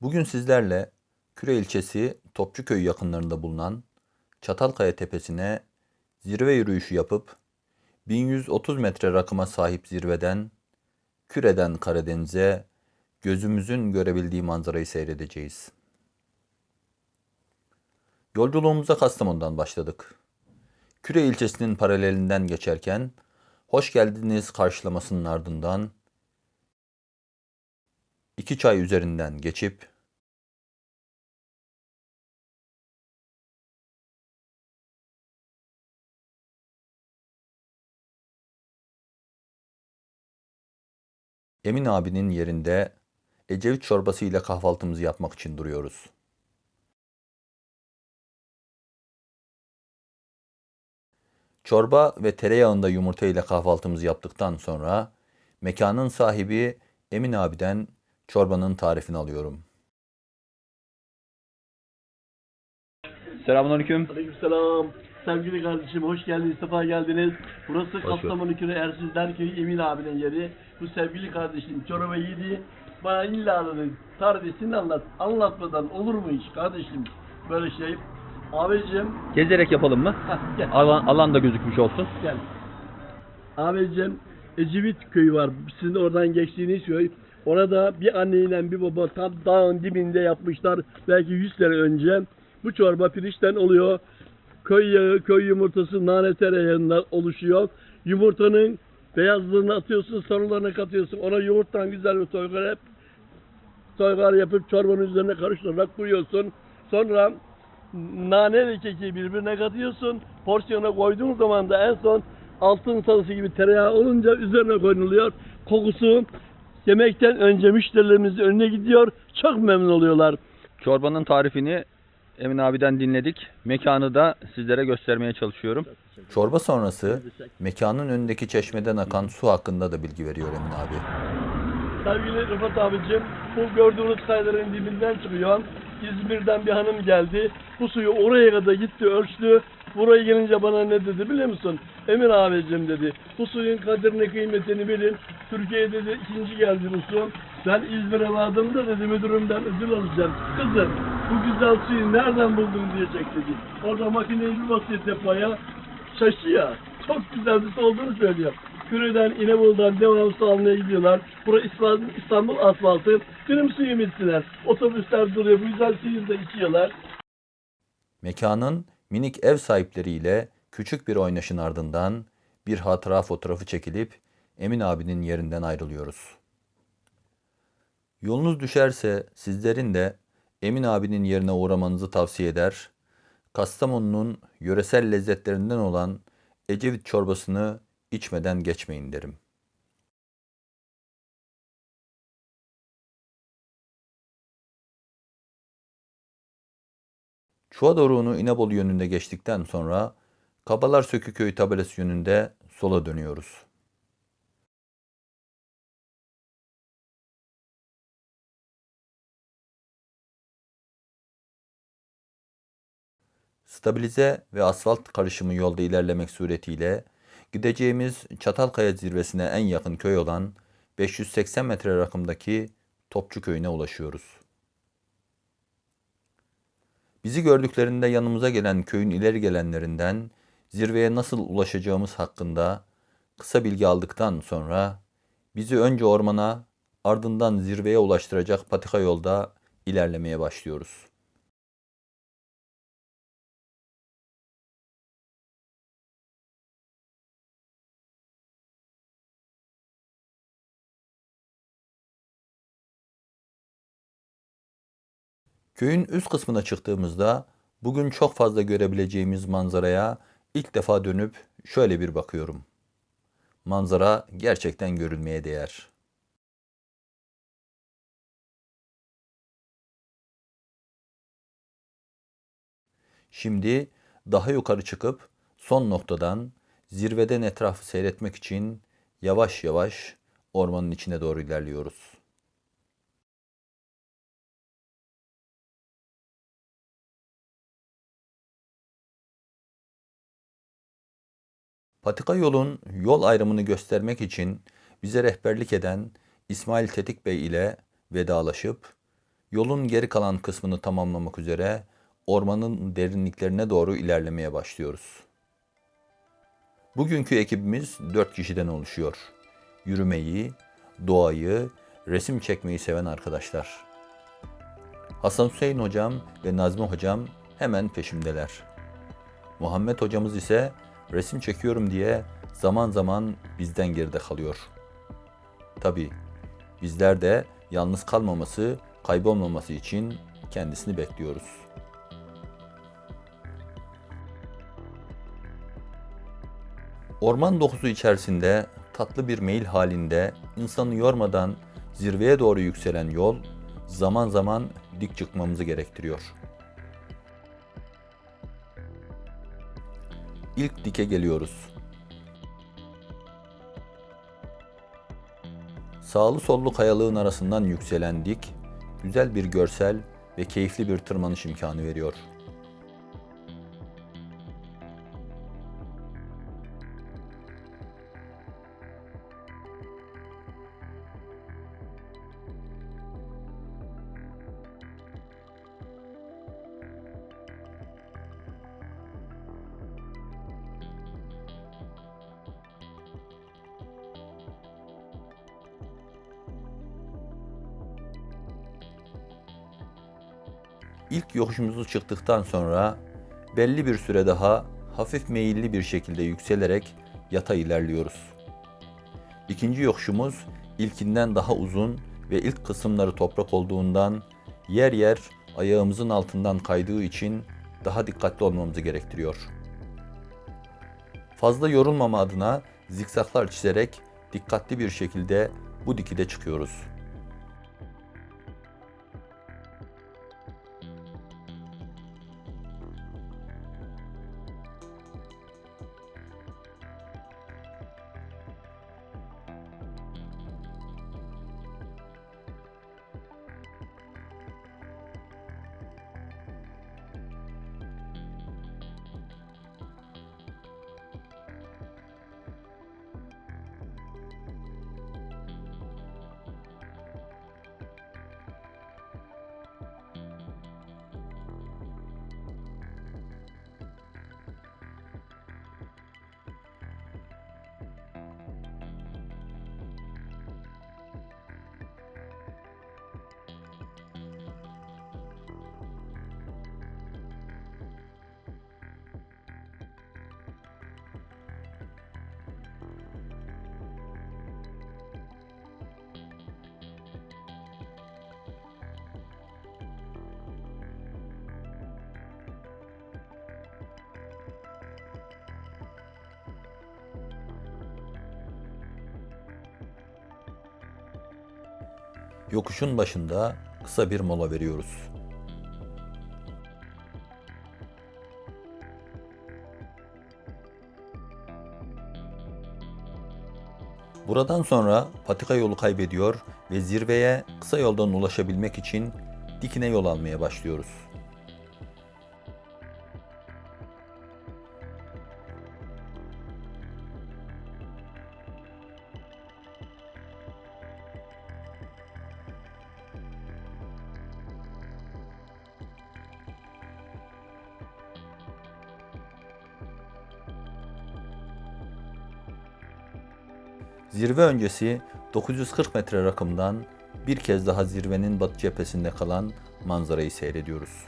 Bugün sizlerle Küre ilçesi Topçuköy yakınlarında bulunan Çatalkaya Tepesi'ne zirve yürüyüşü yapıp 1130 metre rakıma sahip zirveden Küre'den Karadeniz'e gözümüzün görebildiği manzarayı seyredeceğiz. Yolculuğumuza Kastamonu'dan başladık. Küre ilçesinin paralelinden geçerken hoş geldiniz karşılamasının ardından iki çay üzerinden geçip Emin abinin yerinde Ecevit çorbası ile kahvaltımızı yapmak için duruyoruz. Çorba ve tereyağında yumurta ile kahvaltımızı yaptıktan sonra mekanın sahibi Emin abiden çorbanın tarifini alıyorum. Selamünaleyküm. Aleykümselam. Sevgili kardeşim hoş geldiniz, sefa geldiniz. Burası bulduk. Kastamonu Köyü Ersizler Köyü Emin abinin yeri. Bu sevgili kardeşim çorba yedi. Bana illa dedi, tarifini anlat. Anlatmadan olur mu hiç kardeşim? Böyle şey. Abicim, Gezerek yapalım mı? heh, gel, Alan, alan da gözükmüş olsun. gel. Abicim, Ecevit köyü var. Sizin oradan geçtiğiniz köy. Orada bir anneyle bir baba tam dağın dibinde yapmışlar. Belki 100 sene önce. Bu çorba pirinçten oluyor. Köy yağı, köy yumurtası, nane tereyağından oluşuyor. Yumurtanın beyazlığını atıyorsun, sarılarını katıyorsun. Ona yumurtadan güzel bir toygar yap. Toygar yapıp çorbanın üzerine karıştırarak koyuyorsun. Sonra nane ve keki birbirine katıyorsun. Porsiyona koyduğun zaman da en son altın sarısı gibi tereyağı olunca üzerine konuluyor. Kokusu yemekten önce müşterilerimizin önüne gidiyor. Çok memnun oluyorlar. Çorbanın tarifini Emin abiden dinledik. Mekanı da sizlere göstermeye çalışıyorum. Çorba sonrası mekanın önündeki çeşmeden akan su hakkında da bilgi veriyor Emin abi. Sevgili Rıfat abicim, bu gördüğünüz kayaların dibinden çıkıyor. İzmir'den bir hanım geldi. Bu suyu oraya kadar gitti, ölçtü. Buraya gelince bana ne dedi biliyor musun? Emir abicim dedi. Bu suyun kadrini kıymetini bilin. Türkiye'ye dedi ikinci geldi bu su. Ben İzmir'e vardığımda dedi müdürümden ödül alacağım. Kızım bu güzel suyu nereden buldun diyecek dedi. Orada makineyi bir basıyor depoya. Şaşıyor. Çok güzel bir su olduğunu söylüyor. Küreden, İnebolu'dan devamlı almaya gidiyorlar. Burası İstanbul, asfaltı. Benim suyumu içtiler. Otobüsler duruyor. Bu güzel suyu da içiyorlar. Mekanın minik ev sahipleriyle küçük bir oynaşın ardından bir hatıra fotoğrafı çekilip Emin abinin yerinden ayrılıyoruz. Yolunuz düşerse sizlerin de Emin abinin yerine uğramanızı tavsiye eder. Kastamonu'nun yöresel lezzetlerinden olan Ecevit çorbasını içmeden geçmeyin derim. Çuvadoruğunu İnebolu yönünde geçtikten sonra Kabalar Söküköy tabelası yönünde sola dönüyoruz. Stabilize ve asfalt karışımı yolda ilerlemek suretiyle gideceğimiz Çatalkaya zirvesine en yakın köy olan 580 metre rakımdaki Topçu köyüne ulaşıyoruz. Bizi gördüklerinde yanımıza gelen köyün ileri gelenlerinden zirveye nasıl ulaşacağımız hakkında kısa bilgi aldıktan sonra bizi önce ormana ardından zirveye ulaştıracak patika yolda ilerlemeye başlıyoruz. Köyün üst kısmına çıktığımızda bugün çok fazla görebileceğimiz manzaraya ilk defa dönüp şöyle bir bakıyorum. Manzara gerçekten görülmeye değer. Şimdi daha yukarı çıkıp son noktadan zirveden etrafı seyretmek için yavaş yavaş ormanın içine doğru ilerliyoruz. Patika yolun yol ayrımını göstermek için bize rehberlik eden İsmail Tetik Bey ile vedalaşıp Yolun geri kalan kısmını tamamlamak üzere ormanın derinliklerine doğru ilerlemeye başlıyoruz. Bugünkü ekibimiz 4 kişiden oluşuyor. Yürümeyi, doğayı, resim çekmeyi seven arkadaşlar. Hasan Hüseyin hocam ve Nazmi hocam hemen peşimdeler. Muhammed hocamız ise resim çekiyorum diye zaman zaman bizden geride kalıyor. Tabi bizler de yalnız kalmaması, kaybolmaması için kendisini bekliyoruz. Orman dokusu içerisinde tatlı bir meyil halinde insanı yormadan zirveye doğru yükselen yol zaman zaman dik çıkmamızı gerektiriyor. İlk dike geliyoruz. Sağlı sollu kayalığın arasından yükselen dik, güzel bir görsel ve keyifli bir tırmanış imkanı veriyor. İlk yokuşumuzu çıktıktan sonra belli bir süre daha hafif meyilli bir şekilde yükselerek yata ilerliyoruz. İkinci yokuşumuz ilkinden daha uzun ve ilk kısımları toprak olduğundan yer yer ayağımızın altından kaydığı için daha dikkatli olmamızı gerektiriyor. Fazla yorulmama adına zikzaklar çizerek dikkatli bir şekilde bu dikide çıkıyoruz. Yokuşun başında kısa bir mola veriyoruz. Buradan sonra patika yolu kaybediyor ve zirveye kısa yoldan ulaşabilmek için dikine yol almaya başlıyoruz. Zirve öncesi 940 metre rakımdan bir kez daha zirvenin batı cephesinde kalan manzarayı seyrediyoruz.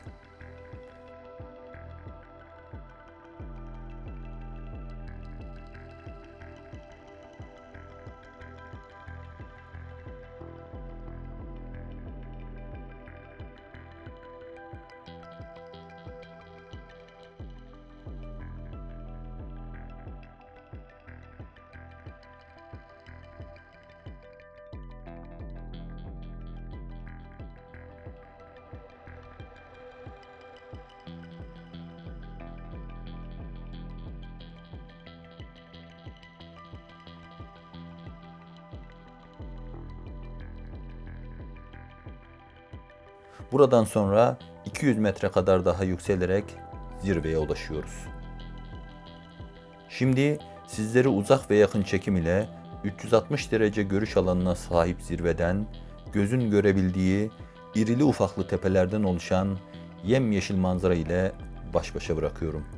Buradan sonra 200 metre kadar daha yükselerek zirveye ulaşıyoruz. Şimdi sizleri uzak ve yakın çekim ile 360 derece görüş alanına sahip zirveden gözün görebildiği irili ufaklı tepelerden oluşan yemyeşil manzara ile baş başa bırakıyorum.